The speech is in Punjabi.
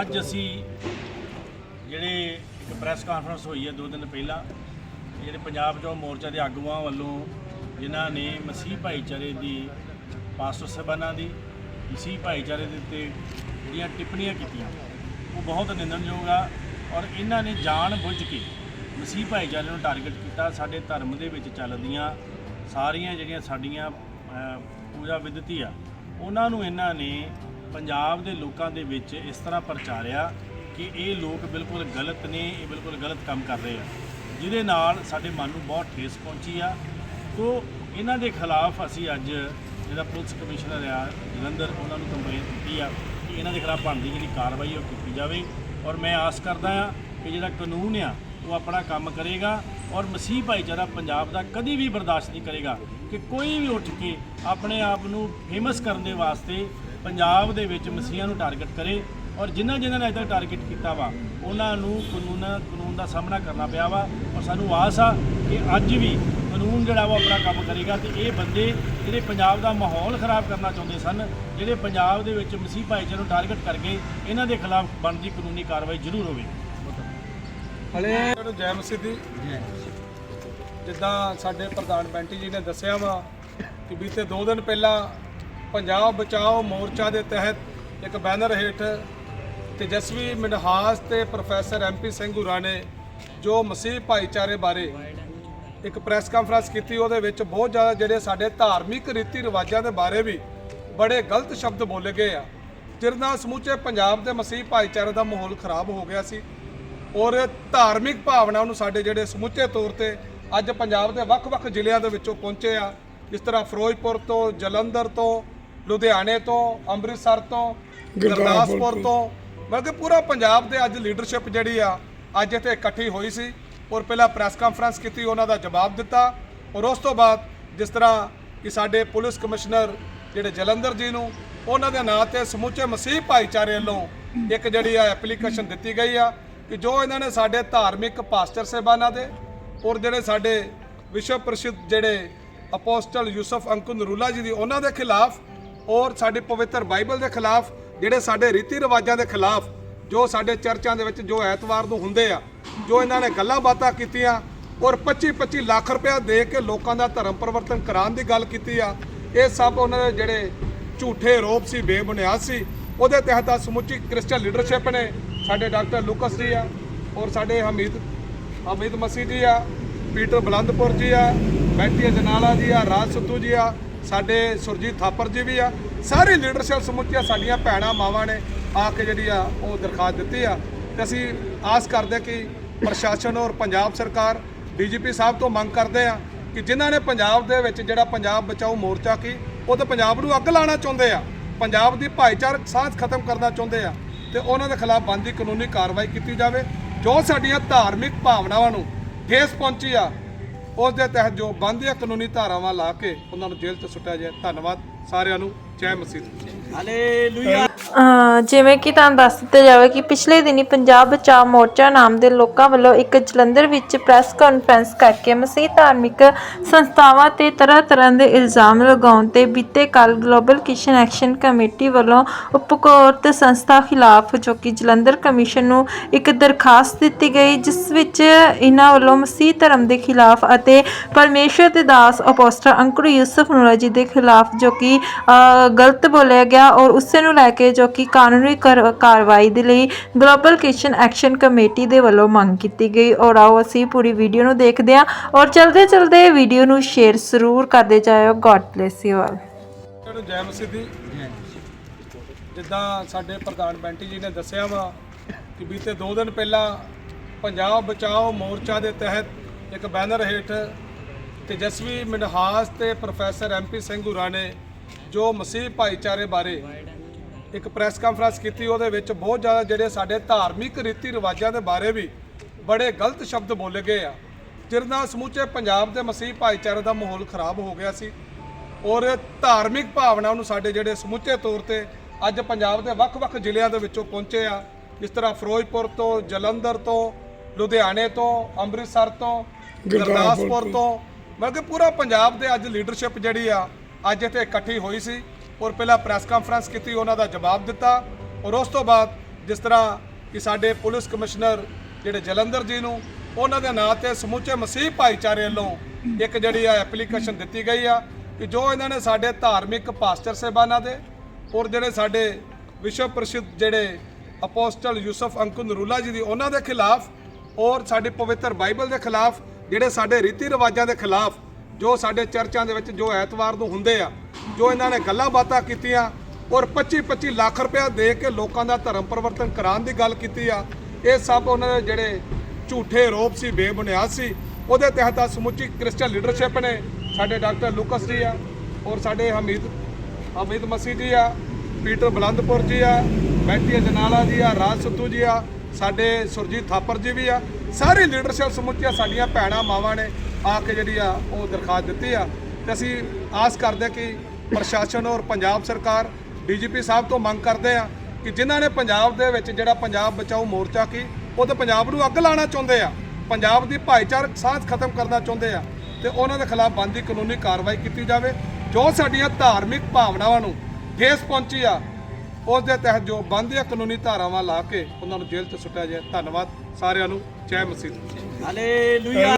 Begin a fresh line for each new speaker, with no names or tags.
ਅੱਜ ਅਸੀਂ ਜਿਹੜੇ ਇੱਕ ਪ੍ਰੈਸ ਕਾਨਫਰੰਸ ਹੋਈ ਹੈ ਦੋ ਦਿਨ ਪਹਿਲਾਂ ਜਿਹੜੇ ਪੰਜਾਬ ਚੋਂ ਮੋਰਚਾ ਦੇ ਆਗੂਆਂ ਵੱਲੋਂ ਜਿਨ੍ਹਾਂ ਨੇ ਮਸੀਹ ਭਾਈਚਾਰੇ ਦੀ, ਪਾਸਟਰ ਸਬਨਾ ਦੀ, ਮਸੀਹ ਭਾਈਚਾਰੇ ਦੇ ਉੱਤੇ ਜਿਹੜੀਆਂ ਟਿੱਪਣੀਆਂ ਕੀਤੀਆਂ, ਉਹ ਬਹੁਤ ਨਿੰਦਣਯੋਗ ਆ ਔਰ ਇਹਨਾਂ ਨੇ ਜਾਣ ਬੁੱਝ ਕੇ ਮਸੀਹ ਭਾਈਚਾਰੇ ਨੂੰ ਟਾਰਗੇਟ ਕੀਤਾ, ਸਾਡੇ ਧਰਮ ਦੇ ਵਿੱਚ ਚੱਲਦੀਆਂ ਸਾਰੀਆਂ ਜਿਹੜੀਆਂ ਸਾਡੀਆਂ ਪੂਜਾ ਵਿਦਤੀ ਆ, ਉਹਨਾਂ ਨੂੰ ਇਹਨਾਂ ਨੇ ਪੰਜਾਬ ਦੇ ਲੋਕਾਂ ਦੇ ਵਿੱਚ ਇਸ ਤਰ੍ਹਾਂ ਪ੍ਰਚਾਰਿਆ ਕਿ ਇਹ ਲੋਕ ਬਿਲਕੁਲ ਗਲਤ ਨੇ, ਇਹ ਬਿਲਕੁਲ ਗਲਤ ਕੰਮ ਕਰ ਰਹੇ ਆ। ਜਿਹਦੇ ਨਾਲ ਸਾਡੇ ਮਨ ਨੂੰ ਬਹੁਤ ਠੇਸ ਪਹੁੰਚੀ ਆ। ਤੋ ਇਹਨਾਂ ਦੇ ਖਿਲਾਫ ਅਸੀਂ ਅੱਜ ਜਿਹੜਾ ਪੁਲਿਸ ਕਮਿਸ਼ਨਰ ਆ, ਜਲੰਧਰ, ਉਹਨਾਂ ਨੂੰ ਕੰਪਲੇਂਟ ਦਿੱਤੀ ਆ ਕਿ ਇਹਨਾਂ ਦੇ ਖਿਲਾਫ ਬਣਦੀ ਜਿਹੜੀ ਕਾਰਵਾਈ ਉਹ ਕੀਤੀ ਜਾਵੇ। ਔਰ ਮੈਂ ਆਸ ਕਰਦਾ ਆ ਕਿ ਜਿਹੜਾ ਕਾਨੂੰਨ ਆ, ਉਹ ਆਪਣਾ ਕੰਮ ਕਰੇਗਾ। ਔਰ ਮਸੀਹ ਭਾਈਚਾਰਾ ਪੰਜਾਬ ਦਾ ਕਦੀ ਵੀ ਬਰਦਾਸ਼ਤ ਨਹੀਂ ਕਰੇਗਾ ਕਿ ਕੋਈ ਵੀ ਉੱਠ ਕੇ ਆਪਣੇ ਆਪ ਨੂੰ ਫੇਮਸ ਕਰਨ ਦੇ ਵਾਸਤੇ ਪੰਜਾਬ ਦੇ ਵਿੱਚ ਮਸੀਹਾਂ ਨੂੰ ਟਾਰਗੇਟ ਕਰੇ ਔਰ ਜਿਨ੍ਹਾਂ ਜਿਨ੍ਹਾਂ ਨੇ ਅਜੇ ਤੱਕ ਟਾਰਗੇਟ ਕੀਤਾ ਵਾ, ਉਹਨਾਂ ਨੂੰ ਕਾਨੂੰਨ ਕਾਨੂੰਨ ਦਾ ਸਾਹਮਣਾ ਕਰਨਾ ਪਿਆ ਵਾ ਔਰ ਸਾਨੂੰ ਆਸ ਆ ਕਿ ਅੱਜ ਵੀ ਕਾਨੂੰਨ ਜਿਹੜਾ ਵਾ ਆਪਣਾ ਕੰਮ ਕਰੇਗਾ ਤੇ ਇਹ ਬੰਦੇ ਜਿਹੜੇ ਪੰਜਾਬ ਦਾ ਮਾਹੌਲ ਖਰਾਬ ਕਰਨਾ ਚਾਹੁੰਦੇ ਸਨ, ਜਿਹੜੇ ਪੰਜਾਬ ਦੇ ਵਿੱਚ ਮਸੀਹ ਭਾਈਚਾਰੇ ਨੂੰ ਟਾਰਗੇਟ ਕਰਕੇ ਇਹਨਾਂ ਦੇ ਖਿਲਾਫ ਬਣਦੀ ਕਾਨੂੰਨੀ ਕਾਰਵਾਈ ਜ਼ਰੂਰ ਹੋਵੇ।
ਹਲੇ ਨੂੰ ਜੈ ਮਸੀਦੀ ਜਿੱਦਾਂ ਸਾਡੇ ਪ੍ਰਧਾਨ ਬੈਂਟੀ ਜੀ ਨੇ ਦੱਸਿਆ ਵਾ ਕਿ ਬੀਤੇ 2 ਦਿਨ ਪਹਿਲਾਂ ਪੰਜਾਬ ਬਚਾਓ ਮੋਰਚਾ ਦੇ ਤਹਿਤ ਇੱਕ ਬੈਨਰ ਹੇਠ ਤੇਜਸਵੀ ਮਨਹਾਸ ਤੇ ਪ੍ਰੋਫੈਸਰ ਐਮਪੀ ਸਿੰਘ ਹੁਰਾ ਨੇ ਜੋ ਮਸੀਹ ਭਾਈਚਾਰੇ ਬਾਰੇ ਇੱਕ ਪ੍ਰੈਸ ਕਾਨਫਰੰਸ ਕੀਤੀ, ਉਹਦੇ ਵਿੱਚ ਬਹੁਤ ਜ਼ਿਆਦਾ ਜਿਹੜੇ ਸਾਡੇ ਧਾਰਮਿਕ ਰੀਤੀ ਰਿਵਾਜਾਂ ਦੇ ਬਾਰੇ ਵੀ ਬੜੇ ਗਲਤ ਸ਼ਬਦ ਬੋਲੇ ਗਏ ਆ, ਜਿਹਦੇ ਨਾਲ ਸਮੁੱਚੇ ਪੰਜਾਬ ਦੇ ਮਸੀਹ ਭਾਈਚਾਰੇ ਦਾ ਮਾਹੌਲ ਖਰਾਬ ਹੋ ਗਿਆ ਸੀ। ਔਰ ਧਾਰਮਿਕ ਭਾਵਨਾਵਾਂ ਨੂੰ ਸਾਡੇ ਜਿਹੜੇ ਸਮੁੱਚੇ ਤੌਰ ਤੇ ਅੱਜ ਪੰਜਾਬ ਦੇ ਵੱਖ-ਵੱਖ ਜ਼ਿਲ੍ਹਿਆਂ ਦੇ ਵਿੱਚੋਂ ਪਹੁੰਚੇ ਆ। ਜਿਸ ਤਰ੍ਹਾਂ ਫਿਰੋਜ਼ਪੁਰ ਤੋਂ ਜਲੰਧਰ ਤੋਂ ਲੁਧਿਆਣੇ ਤੋਂ ਅੰਮ੍ਰਿਤਸਰ ਤੋਂ ਗੁਰਦਾਸਪੁਰ ਤੋਂ। ਬਲਕਿ ਪੂਰਾ ਪੰਜਾਬ ਦੇ ਅੱਜ ਲੀਡਰਸ਼ਿਪ ਜਿਹੜੀ ਆ ਅੱਜ ਇੱਥੇ ਇਕੱਠੀ ਹੋਈ ਸੀ। ਔਰ ਪਹਿਲਾਂ ਪ੍ਰੈਸ ਕਾਨਫਰੰਸ ਕੀਤੀ ਉਹਨਾਂ ਦਾ ਜਵਾਬ ਦਿੱਤਾ। ਔਰ ਉਸ ਤੋਂ ਬਾਅਦ ਜਿਸ ਤਰ੍ਹਾਂ ਕਿ ਸਾਡੇ ਪੁਲਿਸ ਕਮਿਸ਼ਨਰ ਜਿਹੜੇ ਜਲੰਧਰ ਜੀ ਨੂੰ ਉਹਨਾਂ ਦੇ ਨਾਂ ਤੇ ਸਮੁੱਚੇ ਮਸੀਹ ਭਾਈਚਾਰੇ ਵੱਲੋਂ ਇੱਕ ਜਿਹੜੀ ਆ ਐਪਲੀਕੇਸ਼ਨ ਦਿੱਤੀ ਗਈ ਆ। ਕਿ ਜੋ ਇਹਨਾਂ ਨੇ ਸਾਡੇ ਧਾਰਮਿਕ ਪਾਸਟਰ ਸਾਹਿਬਾਨਾਂ ਦੇ ਔਰ ਜਿਹੜੇ ਸਾਡੇ ਵਿਸ਼ਵ ਪ੍ਰਸਿੱਧ ਜਿਹੜੇ ਅਪੋਸਟਲ ਯੂਸਫ ਅੰਕੁ ਨਰੂਲਾ ਜੀ ਦੀ ਉਹਨਾਂ ਦੇ ਖਿਲਾਫ ਔਰ ਸਾਡੇ ਪਵਿੱਤਰ ਬਾਈਬਲ ਦੇ ਖਿਲਾਫ ਜਿਹੜੇ ਸਾਡੇ ਰੀਤੀ ਰਿਵਾਜਾਂ ਦੇ ਖਿਲਾਫ ਜੋ ਸਾਡੇ ਚਰਚਾਂ ਦੇ ਵਿੱਚ ਜੋ ਐਤਵਾਰ ਨੂੰ ਹੁੰਦੇ ਆ, ਜੋ ਇਹਨਾਂ ਨੇ ਗੱਲਾਂ ਬਾਤਾਂ ਕੀਤੀਆਂ ਔਰ 25 25 ਲੱਖ ਰੁਪਇਆ ਦੇ ਕੇ ਲੋਕਾਂ ਦਾ ਧਰਮ ਪਰਿਵਰਤਨ ਕਰਾਉਣ ਦੀ ਗੱਲ ਕੀਤੀ ਆ, ਇਹ ਸਭ ਉਹਨਾਂ ਦੇ ਜਿਹੜੇ ਝੂਠੇ ਰੋਪ ਸੀ, ਬੇਬੁਨਿਆਦ ਸੀ, ਉਹਦੇ ਤਹਿਤ ਆ ਸਮੁੱਚੀ ਕ੍ਰਿਸਚੀਅਨ ਲੀਡਰਸ਼ਿਪ ਨੇ ਸਾਡੇ ਡਾਕਟਰ ਲੂਕਸ ਜੀ ਆ ਔਰ ਸਾਡੇ ਹਮੀਦ ਹਮੀਦ ਮਸੀਹ ਜੀ ਆ, ਪੀਟਰ ਬਲੰਦਪੁਰ ਜੀ ਆ ਬੈਂਤੀ ਜਨਾਲਾ ਜੀ ਆ, ਰਾਜ ਸੱਤੂ ਜੀ ਆ, ਸਾਡੇ ਸੁਰਜੀਤ ਥਾਪਰ ਜੀ ਵੀ ਆ, ਸਾਰੀ ਲੀਡਰਸ਼ਿਪ ਸਮੁੱਚੀਆਂ ਸਾਡੀਆਂ ਭੈਣਾਂ ਮਾਵਾਂ ਨੇ ਆ ਕੇ ਜਿਹੜੀ ਆ ਉਹ ਦਰਖਾਸਤ ਦਿੱਤੀ ਆ। ਤੇ ਅਸੀਂ ਆਸ ਕਰਦੇ ਕਿ ਪ੍ਰਸ਼ਾਸਨ ਔਰ ਪੰਜਾਬ ਸਰਕਾਰ, ਡੀਜੀਪੀ ਸਾਹਿਬ ਤੋਂ ਮੰਗ ਕਰਦੇ ਆ ਕਿ ਜਿਨ੍ਹਾਂ ਨੇ ਪੰਜਾਬ ਦੇ ਵਿੱਚ ਜਿਹੜਾ ਪੰਜਾਬ ਬਚਾਓ ਮੋਰਚਾ ਕੀ, ਉਹ ਤਾਂ ਪੰਜਾਬ ਨੂੰ ਅੱਗ ਲਾਉਣਾ ਚਾਹੁੰਦੇ ਆ। ਪੰਜਾਬ ਦੀ ਭਾਈਚਾਰਕ ਸਾਂਝ ਖਤਮ ਕਰਨਾ ਚਾਹੁੰਦੇ ਆ। ਤੇ ਉਹਨਾਂ ਦੇ ਖਿਲਾਫ ਬਣਦੀ ਕਾਨੂੰਨੀ ਕਾਰਵਾਈ ਕੀਤੀ ਜਾਵੇ। ਜੋ ਸਾਡੀਆਂ ਧਾਰਮਿਕ ਭਾਵਨਾਵਾਂ ਨੂੰ ਠੇਸ ਪਹੁੰਚੀ ਆ, ਉਸ ਦੇ ਤਹਿਤ ਜੋ ਬਣਦੀਆਂ ਕਾਨੂੰਨੀ ਧਾਰਾਵਾਂ ਲਾ ਕੇ ਉਹਨਾਂ ਨੂੰ ਜੇਲ੍ਹ 'ਚ ਸੁੱਟਿਆ ਜਾਏ। ਧੰਨਵਾਦ ਸਾਰਿਆਂ ਨੂੰ। ਜੈ ਮਸੀਹ
ਹਾਲੇਲੂਇਆ।
ਅਹ ਜਿਵੇਂ ਕਿ ਤੁਹਾਨੂੰ ਦੱਸ ਦਿੱਤਾ ਜਾਵੇ ਕਿ ਪਿਛਲੇ ਦਿਨੀ ਪੰਜਾਬ ਬਚਾਅ ਮੋਰਚਾ ਨਾਮ ਦੇ ਲੋਕਾਂ ਵੱਲੋਂ ਇੱਕ ਜਲੰਧਰ ਵਿੱਚ ਪ੍ਰੈਸ ਕਾਨਫਰੰਸ ਕਰਕੇ ਮਸੀਹ ਧਾਰਮਿਕ ਸੰਸਥਾਵਾਂ ਤੇ ਤਰ੍ਹਾਂ ਤਰ੍ਹਾਂ ਦੇ ਇਲਜ਼ਾਮ ਲਗਾਉਣ ਤੇ ਬੀਤੇ ਕੱਲ ਗਲੋਬਲ ਕਿਸ਼ਨ ਐਕਸ਼ਨ ਕਮੇਟੀ ਵੱਲੋਂ ਉਪਕੋਰਤ ਸੰਸਥਾ ਖਿਲਾਫ ਜੋ ਕਿ ਜਲੰਧਰ ਕਮਿਸ਼ਨ ਨੂੰ ਇੱਕ ਦਰਖਾਸਤ ਦਿੱਤੀ ਗਈ ਜਿਸ ਵਿੱਚ ਇਹਨਾਂ ਵੱਲੋਂ ਮਸੀਹ ਧਰਮ ਦੇ ਖਿਲਾਫ ਅਤੇ ਪਰਮੇਸ਼ਰ ਦੇ ਦਾਸ ਅਪੋਸਟਲ ਅੰਕੁਰ ਯੂਸਫ ਨੂਰਾ ਜੀ ਦੇ ਖਿਲਾਫ ਜੋ ਕਿ ਅਹ, ਗਲਤ ਬੋਲਿਆ ਗਿਆ ਔਰ ਉਸੇ ਨੂੰ ਲੈ ਕੇ ਜੋ ਜੋ ਕਿ ਕਾਨੂੰਨੀ ਕਾਰਵਾਈ ਦੇ ਲਈ ਗਲੋਬਲ ਕਿਸ਼ਨ ਐਕਸ਼ਨ ਕਮੇਟੀ ਦੇ ਵੱਲੋਂ ਮੰਗ ਕੀਤੀ ਗਈ। ਔਰ ਆਓ ਅਸੀਂ ਪੂਰੀ ਵੀਡੀਓ ਨੂੰ ਦੇਖਦੇ ਹਾਂ ਔਰ ਚਲਦੇ ਚਲਦੇ ਵੀਡੀਓ ਨੂੰ ਸ਼ੇਅਰ ਜ਼ਰੂਰ ਕਰਦੇ ਜਾਇਓ। ਗੋਡ ਬlesਸ ਯੂ ਆਲ
ਜੈ ਮਸੀਦੀ ਜਿੱਦਾਂ ਸਾਡੇ ਪ੍ਰਧਾਨ ਬੈਂਟੀ ਜੀ ਨੇ ਦੱਸਿਆ ਵਾ ਕਿ ਬੀਤੇ 2 ਦਿਨ ਪਹਿਲਾਂ ਪੰਜਾਬ ਬਚਾਓ ਮੋਰਚਾ ਦੇ ਤਹਿਤ ਇੱਕ ਬੈਨਰ ਹੇਠ ਤੇਜਸਵੀ ਮਨਹਾਸ ਤੇ ਪ੍ਰੋਫੈਸਰ ਐਮਪੀ ਸਿੰਘ ਹੁਰਾ ਨੇ ਜੋ ਮਸੀਹ ਭਾਈਚਾਰੇ ਬਾਰੇ ਇੱਕ ਪ੍ਰੈਸ ਕਾਨਫਰੰਸ ਕੀਤੀ ਉਹਦੇ ਵਿੱਚ ਬਹੁਤ ਜ਼ਿਆਦਾ ਜਿਹੜੇ ਸਾਡੇ ਧਾਰਮਿਕ ਰੀਤੀ ਰਿਵਾਜਾਂ ਦੇ ਬਾਰੇ ਵੀ ਬੜੇ ਗਲਤ ਸ਼ਬਦ ਬੋਲੇ ਗਏ ਆ ਨਾਲ ਸਮੁੱਚੇ ਪੰਜਾਬ ਦੇ ਮਸੀਹ ਭਾਈਚਾਰੇ ਦਾ ਮਾਹੌਲ ਖਰਾਬ ਹੋ ਗਿਆ ਸੀ ਔਰ ਧਾਰਮਿਕ ਭਾਵਨਾਵਾਂ ਨੂੰ ਸਾਡੇ ਜਿਹੜੇ ਸਮੁੱਚੇ ਤੌਰ ਤੇ ਅੱਜ ਪੰਜਾਬ ਦੇ ਵੱਖ-ਵੱਖ ਜ਼ਿਲ੍ਹਿਆਂ ਦੇ ਵਿੱਚੋਂ ਪਹੁੰਚੇ ਆ ਜਿਸ ਤਰ੍ਹਾਂ ਫਿਰੋਜ਼ਪੁਰ ਤੋਂ ਜਲੰਧਰ ਤੋਂ ਲੁਧਿਆਣੇ ਤੋਂ ਅੰਮ੍ਰਿਤਸਰ ਤੋਂ ਗੁਰਦਾਸਪੁਰ ਤੋਂ। ਬਲਕਿ ਪੂਰਾ ਪੰਜਾਬ ਦੇ ਅੱਜ ਲੀਡਰਸ਼ਿਪ ਜਿਹੜੀ ਆ ਅੱਜ ਇੱਥੇ ਇਕੱਠੀ ਹੋਈ ਸੀ। ਔਰ ਪਹਿਲਾਂ ਪ੍ਰੈਸ ਕਾਨਫਰੰਸ ਕੀਤੀ, ਉਹਨਾਂ ਦਾ ਜਵਾਬ ਦਿੱਤਾ ਔਰ ਉਸ ਤੋਂ ਬਾਅਦ ਜਿਸ ਤਰ੍ਹਾਂ ਕਿ ਸਾਡੇ ਪੁਲਿਸ ਕਮਿਸ਼ਨਰ ਜਿਹੜੇ ਜਲੰਧਰ ਜੀ ਨੂੰ, ਉਹਨਾਂ ਦੇ ਨਾਂ ਤੇ ਸਮੁੱਚੇ ਮਸੀਹ ਭਾਈਚਾਰੇ ਵੱਲੋਂ ਇੱਕ ਜਿਹੜੀ ਆ ਐਪਲੀਕੇਸ਼ਨ ਦਿੱਤੀ ਗਈ ਆ ਕਿ ਜੋ ਇਹਨਾਂ ਨੇ ਸਾਡੇ ਧਾਰਮਿਕ ਪਾਸਟਰ ਸਾਹਿਬਾਨਾਂ ਦੇ ਔਰ ਜਿਹੜੇ ਸਾਡੇ ਵਿਸ਼ਵ ਪ੍ਰਸਿੱਧ ਜਿਹੜੇ ਅਪੋਸਟਲ ਯੂਸਫ ਅੰਕੁ ਨਰੂਲਾ ਜੀ ਦੀ ਉਹਨਾਂ ਦੇ ਖਿਲਾਫ ਔਰ ਸਾਡੇ ਪਵਿੱਤਰ ਬਾਈਬਲ ਦੇ ਖਿਲਾਫ, ਜਿਹੜੇ ਸਾਡੇ ਰੀਤੀ ਰਿਵਾਜਾਂ ਦੇ ਖਿਲਾਫ ਜੋ ਸਾਡੇ ਚਰਚਾਂ ਦੇ ਵਿੱਚ ਜੋ ਐਤਵਾਰ ਨੂੰ ਹੁੰਦੇ ਆ ਜੋ ਇਹਨਾਂ ਨੇ ਗੱਲਾਂ ਬਾਤਾਂ ਕੀਤੀਆਂ ਔਰ 25 25 ਲੱਖ ਰੁਪਇਆ ਦੇ ਕੇ ਲੋਕਾਂ ਦਾ ਧਰਮ ਪਰਿਵਰਤਨ ਕਰਾਉਣ ਦੀ ਗੱਲ ਕੀਤੀ ਆ, ਇਹ ਸਭ ਉਹਨਾਂ ਦੇ ਜਿਹੜੇ ਝੂਠੇ ਆਰੋਪ ਸੀ, ਬੇਬੁਨਿਆਦ ਸੀ, ਉਹਦੇ ਤਹਿਤ ਆ ਸਮੁੱਚੀ ਕ੍ਰਿਸਚੀਅਨ ਲੀਡਰਸ਼ਿਪ ਨੇ ਸਾਡੇ ਡਾਕਟਰ ਲੂਕਸ ਜੀ ਆ ਔਰ ਸਾਡੇ ਹਮੀਦ ਹਮੀਦ ਮਸੀਹ ਜੀ ਆ, ਪੀਟਰ ਬਲੰਦਪੁਰ ਜੀ ਆ ਬੈਂਤੀ ਜਨਾਲਾ ਜੀ ਆ, ਰਾਜ ਸੱਤੂ ਜੀ ਆ, ਸਾਡੇ ਸੁਰਜੀਤ ਥਾਪਰ ਜੀ ਵੀ ਆ, ਸਾਰੀ ਲੀਡਰਸ਼ਿਪ ਸਮੁੱਚੀਆਂ ਸਾਡੀਆਂ ਭੈਣਾਂ ਮਾਵਾਂ ਨੇ ਆ ਕੇ ਜਿਹੜੀ ਆ ਉਹ ਦਰਖਾਸਤ ਦਿੱਤੀ ਆ। ਤੇ ਅਸੀਂ ਆਸ ਕਰਦੇ ਕਿ ਪ੍ਰਸ਼ਾਸਨ ਔਰ ਪੰਜਾਬ ਸਰਕਾਰ, ਡੀਜੀਪੀ ਸਾਹਿਬ ਤੋਂ ਮੰਗ ਕਰਦੇ ਆ ਕਿ ਜਿਨ੍ਹਾਂ ਨੇ ਪੰਜਾਬ ਦੇ ਵਿੱਚ ਜਿਹੜਾ ਪੰਜਾਬ ਬਚਾਓ ਮੋਰਚਾ ਕੀ, ਉਹ ਤੇ ਪੰਜਾਬ ਨੂੰ ਅੱਗ ਲਾਉਣਾ ਚਾਹੁੰਦੇ ਆ, ਪੰਜਾਬ ਦੀ ਭਾਈਚਾਰਕ ਸਾਂਝ ਖਤਮ ਕਰਨਾ ਚਾਹੁੰਦੇ ਆ ਤੇ ਉਹਨਾਂ ਦੇ ਖਿਲਾਫ ਬਣਦੀ ਕਾਨੂੰਨੀ ਕਾਰਵਾਈ ਕੀਤੀ ਜਾਵੇ। ਜੋ ਸਾਡੀਆਂ ਧਾਰਮਿਕ ਭਾਵਨਾਵਾਂ ਨੂੰ ਠੇਸ ਪਹੁੰਚੀ ਆ, ਉਸ ਦੇ ਤਹਿਤ ਜੋ ਬਣਦੀਆਂ ਕਾਨੂੰਨੀ ਧਾਰਾਵਾਂ ਲਾ ਕੇ ਉਹਨਾਂ ਨੂੰ ਜੇਲ੍ਹ 'ਚ ਸੁੱਟਿਆ ਜਾਏ। ਧੰਨਵਾਦ ਸਾਰਿਆਂ ਨੂੰ। ਜੈ ਮਸੀਹ
ਹਾਲੇਲੂਇਆ।